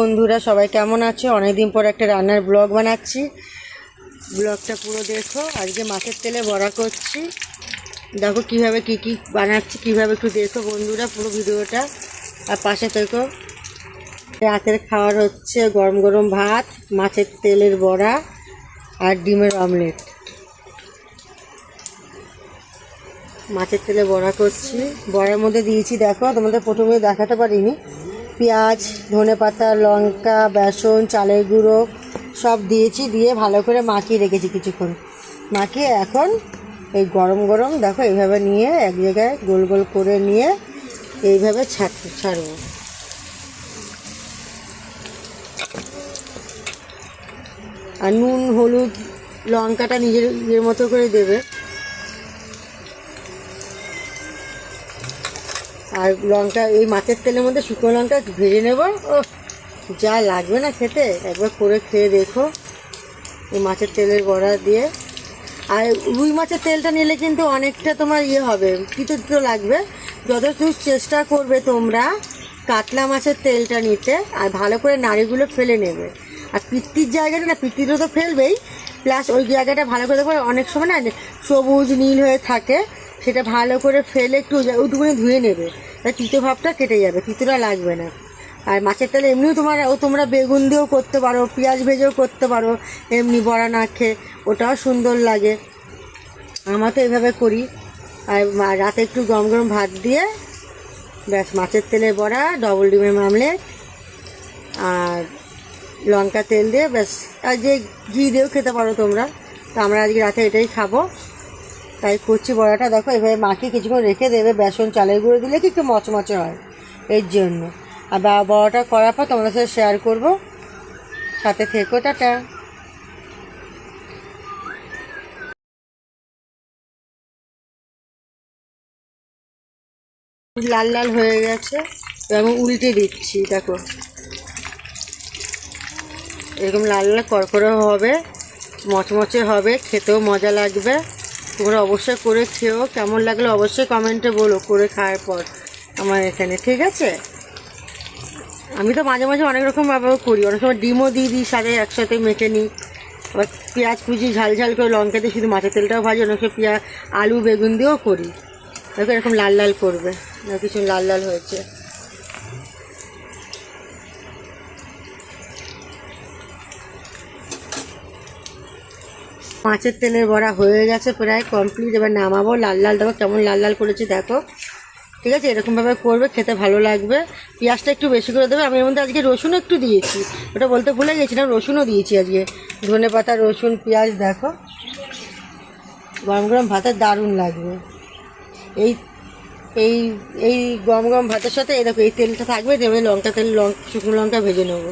বন্ধুরা, সবাই কেমন আছো? অনেকদিন পর একটা রান্নার ব্লগ বানাচ্ছি। ব্লগটা পুরো দেখো। আজকে মাছের তেলে বড়া করছি। দেখো কীভাবে কি কি বানাচ্ছি, কীভাবে একটু দেখো বন্ধুরা পুরো ভিডিওটা। আর পাশে থেকো। রাতের খাওয়ার হচ্ছে গরম গরম ভাত, মাছের তেলের বড়া আর ডিমের অমলেট। মাছের তেলে বড়া করছি। বড়ার মধ্যে দিয়েছি, দেখো, তোমাদের প্রথমে দেখাতে পারিনি। পেঁয়াজ, ধনে পাতা, লঙ্কা, বেসন, চালের গুঁড়ো সব দিয়েছি, দিয়ে ভালো করে মাখিয়ে রেখেছি কিছুক্ষণ। মাখিয়ে এখন এই গরম গরম দেখো এইভাবে নিয়ে এক জায়গায় গোল গোল করে নিয়ে এইভাবে ছাড় ছাড়বো। আর নুন, হলুদ, লঙ্কাটা নিজের নিজের মতো করে দেবে। আর লঙ্কা, এই মাছের তেলের মধ্যে শুকনো লঙ্কা ভেজে নেব। ও যা লাগবে না খেতে। একবার করে খেয়ে দেখো এই মাছের তেলের বড়া দিয়ে। আর রুই মাছের তেলটা নিলে কিন্তু অনেকটা তোমার ইয়ে হবে তিতো লাগবে। যতটুকু চেষ্টা করবে তোমরা কাতলা মাছের তেলটা নিতে আর ভালো করে নাড়িগুলো ফেলে নেবে। আর পিত্তির জায়গাটা না, পিত্তিটা তো ফেলবেই। প্লাস ওই জায়গাটা ভালো করে দেখো, অনেক সময় না সবুজ, নীল হয়ে থাকে। সেটা ভালো করে ফেলে একটু ওইটুকুনি ধুয়ে নেবে। তাই তিতো ভাবটা কেটে যাবে, তিতোটা লাগবে না। আর মাছের তেলে এমনিও তোমার, ও তোমরা বেগুন দিয়েও করতে পারো, পেঁয়াজ ভেজেও করতে পারো, এমনি বড়া না খেয়ে, ওটাও সুন্দর লাগে। আমরা তো এভাবে করি। আর রাতে একটু গরম গরম ভাত দিয়ে, ব্যাস মাছের তেলে বড়া ডবল ডিমের মামলেট আর লঙ্কা তেল দিয়ে ব্যাস, আর যে ঘি দিয়েও খেতে পারো তোমরা। তো আমরা আজকে রাতে এটাই খাব। তাই করছি বড়াটা। দেখো, এভাবে মাখিয়ে কিছুক্ষণ রেখে দেবে বেসন, চালের গুঁড়ো দিলে কি একটু মচমচে হয় এর জন্য। আর বড়াটা করার পর তোমাদের সাথে শেয়ার করব। সাথে থেকো, টাটা। লাল লাল হয়ে গেছে এবং উল্টে দিচ্ছি, দেখো। এরকম লাল লাল করকরে হবে, মচমচে হবে, খেতেও মজা লাগবে। তোমরা অবশ্যই করে খেও কেমন লাগল অবশ্যই কমেন্টে বলো, করে খাওয়ার পর আমার এখানে, ঠিক আছে? আমি তো মাঝে মাঝে অনেক রকম ভাবেও করি, অনেক সময় ডিমও দিয়ে দিই সাথে একসাথে মেখে নিই। আবার পেঁয়াজ কুচি ঝাল ঝাল করে লঙ্কা দিয়ে শুধু মাছের তেলটাও ভাজি, অনেক সময় পেঁয়াজ আলু, বেগুন দিয়েও করি। দেখো এরকম লাল লাল করবে কিছু লাল লাল হয়েছে। মাছের তেলের বড়া হয়ে গেছে প্রায় কমপ্লিট এবার নামাবো, লাল লাল দেখো কেমন লাল লাল করেছি, দেখো। ঠিক আছে, এরকমভাবে করবে, খেতে ভালো লাগবে। পেঁয়াজটা একটু বেশি করে দেবে, আমি এর মধ্যে আজকে রসুনও একটু দিয়েছি। ওটা বলতে ভুলে গেছিলাম, রসুনও দিয়েছি আজকে। ধনে পাতা, রসুন, পেঁয়াজ, দেখো। গরম গরম ভাতের দারুণ লাগবে। এই এই এই গরম গরম ভাতের সাথে, এই দেখো, এই তেলটা থাকবে দেবে লঙ্কা তেল লঙ্কা শুকনো লঙ্কা ভেজে নেব।